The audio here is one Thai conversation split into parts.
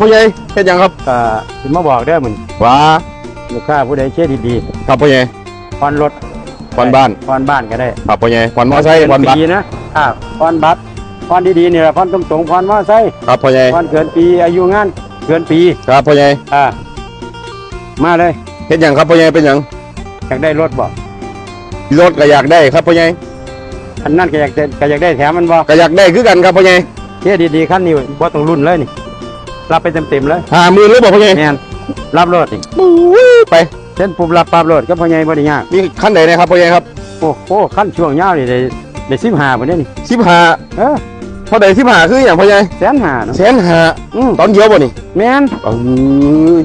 พ่อใหญ่เฮ็ดหยังครับก็สิมาบอกเด้อมึงว้าลูกค้าผู้ใดเชื่อดีครับพ่อใหญ่ๆผ่อนรถผ่อนบ้านผ่อนบ้านก็ได้ครับพ่อใหญ่ผ่อนมอไซค์ผ่อนบัตรปีนะอ่าผ่อนบัตรผ่อนดีๆนี่แหละผ่อนตรงๆผ่อนมอไซค์ครับพ่อใหญ่ผ่อนเกินปีอายุงานเกินปีครับพ่อใหญ่อ่ามาเลยเฮ็ดหยังครับพ่อใหญ่เป็นหยังอยากได้รถบ่รถก็อยากได้ครับพ่อใหญ่อันนั้นก็อยากได้ก็อยากได้แถมมันบ่ก็อยากได้คือกันครับพ่อใหญ่เชื่อดีๆขั้นนี้บ่ต้องรุ่นเลยนี่ รับไปเต็มๆเลยห้าหมื่นหรือเปล่าพ่อใหญ่แม่นรับรถนี่ปุ้ยไปเส้นปุ๊บรับปั๊บรถก็พ่อใหญ่บ่ได้ยากมีขั้นไหนนะครับพ่อใหญ่ครับโอ้โหขั้นช่วงยาวนี่ได้ได้15บ่ได้นี่สิบห้าเออเท่าใดสิบห้าคืออย่างพ่อใหญ่แสนห้าเนาะแสนห้าอืมตอนเดียวบ่นี่แม่นเอ้ย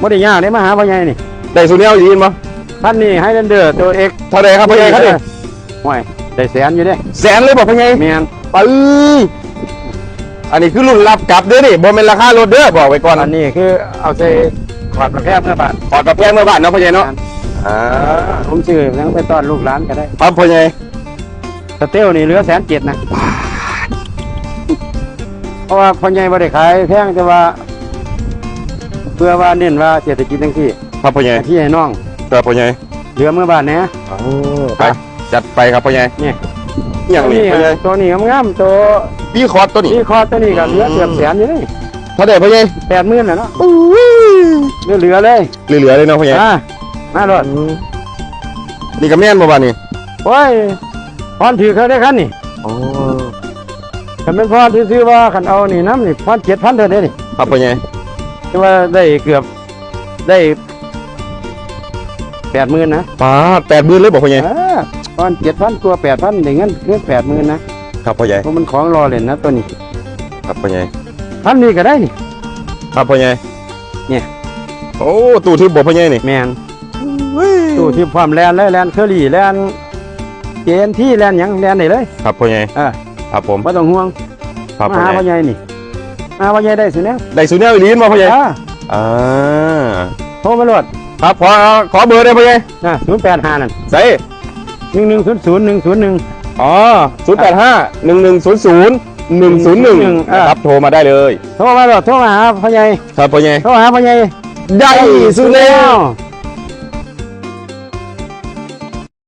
บ่ได้ยากได้มาหาพ่อใหญ่นี่ได้สุดแนวดีนบ่ท่านนี่ให้เดนเดอร์ตัวเอกเท่าใดครับพ่อใหญ่ครับนี่ห่วยได้แสนอยู่เด้แสนเลยบ่พ่อใหญ่แม่นปึ้ย อันนี้คือรุ่นรับกลับเด้อนี่บ่แม่นราคารถเด้อบอกไว้ก่อนอันนี้คือเอาใส่ขวดประแพทย์เมื่อบาทขอดกับแพงเมื่อบ้านเนาะพ่อใหญ่เนาะอ่าผมซื้อยังไปต้อนลูกหลานก็ได้ครับพ่อใหญ่สเตลนี่เหลือแสนเจ็ดนะเพราะว่าพ่อใหญ่บ่ได้ขายแพงแต่ว่าเพื่อว่าเน้นว่าเศรษฐกิจทั้งที่ครับพ่อใหญ่ที่ให้น้องครับพ่อใหญ่เหลือเมื่อบาทนะไปจัดไปครับพ่อใหญ่เนี่ย อย่างนี้พ่อใหญ่ตัวนี้งามๆตัวพี่คอร์สตัวนี้ นี่คอตัวนี้ก็เหลือเกือบแสนอยู่นี่เท่าไหร่พ่อใหญ่แปดหมื่นแล้วเนาะเหลือเหลือๆเลยเหลือๆเลยเนาะพ่อใหญ่อ่ามาโลดนี่ก็แม่นบ่บ้านนี่โอ้ยพรถือเขาได้คันนี่อ๋อคันเป็นพรที่ซื้อว่าคันเอานี่น้ำนี่พรเจ็ดพันเท่านี้นี่ครับพ่อใหญ่ที่ว่าได้เกือบได้แปดหมื่นนะป้าแปดหมื่นเลยบอกพ่อใหญ่เออพรเจ็ดพันตัวแปดพันอย่างงั้นเรื่องแปดหมื่นนะครับพ่อใหญ่เพราะมันของรอเล่นนะตัวนี้ครับพ่อใหญ่พันนี้ก็ได้นี่ครับพ่อใหญ่เนี่ยโอ้ตู้ทึบบ่พ่อใหญ่นี่แมนตู้ที่ความแลนเลยแลนเคอรี่แลนเจนที่แลนหยังแลนไหนเลย ครับพ่อใหญ่อ่าครับผมไม่ต้องห่วงครับมาพ่อหาใหพ่อญ่ใหญ่นี่มาพ่อใหญ่ได้สิเนี่ยได้สุดแนวอีหลีนบ่พ่อใหญ่อ่าอ่าโทรมาโหลดครับขอขอเบอร์ได้พ่อใหญ่นะศูนย์แปดห้านั่นใส่ หนึ่งหนึ่งศูนย์ศูนย์หนึ่งศูนย์หนึ่งอ๋อ085 1100 101นะครับโทรมาได้เลยโทรมาโหลดโทรมาหาพ่อใหญ่ครับพ่อใหญ่โทรหาพ่อใหญ่ได้สุดแล้วว